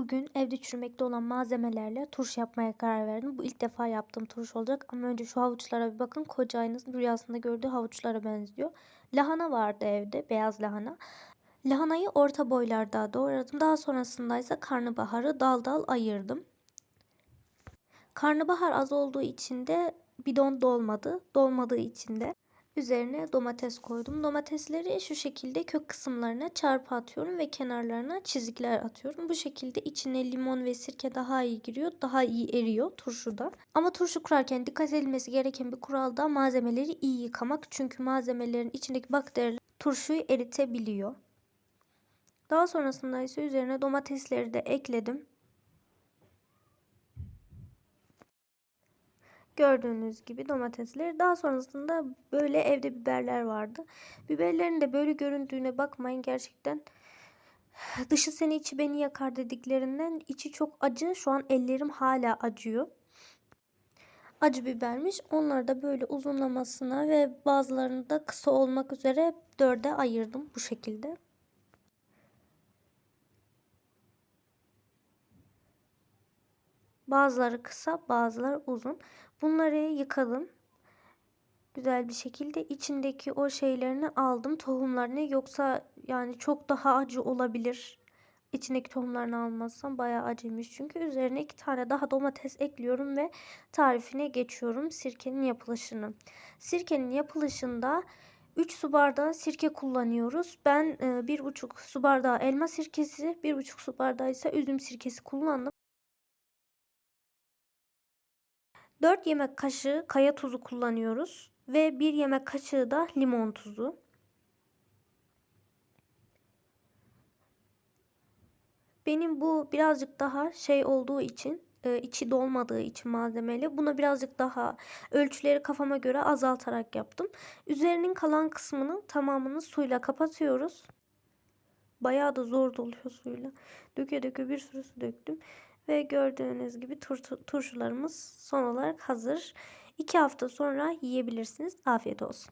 Bugün evde çürümekte olan malzemelerle turşu yapmaya karar verdim. Bu ilk defa yaptığım turşu olacak ama önce şu havuçlara bir bakın. Koca rüyasında gördüğü havuçlara benziyor. Lahana vardı evde, beyaz lahana. Lahanayı orta boylarda doğradım. Daha sonrasında ise karnabaharı dal dal ayırdım. Karnabahar az olduğu için de bidon dolmadı. Dolmadığı için de Üzerine domates koydum. Domatesleri şu şekilde kök kısımlarına çarpı atıyorum ve kenarlarına çizikler atıyorum. Bu şekilde içine limon ve sirke daha iyi giriyor. Daha iyi eriyor turşuda. Ama turşu kurarken dikkat edilmesi gereken bir kural da malzemeleri iyi yıkamak. Çünkü malzemelerin içindeki bakteriler turşuyu eritebiliyor. Daha sonrasında ise üzerine domatesleri de ekledim. Gördüğünüz gibi domatesleri. Daha sonrasında böyle evde biberler vardı. Biberlerin de böyle göründüğüne bakmayın gerçekten. Dışı seni içi beni yakar dediklerinden içi çok acı. Şu an ellerim hala acıyor. Acı bibermiş. Onları da böyle uzunlamasına ve bazılarını da kısa olmak üzere dörde ayırdım bu şekilde. Bazıları kısa, bazıları uzun. Bunları yıkadım. Güzel bir şekilde içindeki o şeylerini aldım. Tohumlarını yoksa yani çok daha acı olabilir. İçindeki tohumlarını almazsam bayağı acıymış. Çünkü üzerine iki tane daha domates ekliyorum ve tarifine geçiyorum sirkenin yapılışını. Sirkenin yapılışında 3 su bardağı sirke kullanıyoruz. Ben 1,5 e, su bardağı elma sirkesi, 1,5 su bardağı ise üzüm sirkesi kullandım. 4 yemek kaşığı kaya tuzu kullanıyoruz ve 1 yemek kaşığı da limon tuzu. Benim bu birazcık daha şey olduğu için e, içi dolmadığı için malzemeli. Buna birazcık daha ölçüleri kafama göre azaltarak yaptım. Üzerinin kalan kısmını tamamını suyla kapatıyoruz. Bayağı da zor doluyor suyla. Döke döke bir sürü su döktüm. Ve gördüğünüz gibi tur turşularımız son olarak hazır. 2 hafta sonra yiyebilirsiniz. Afiyet olsun.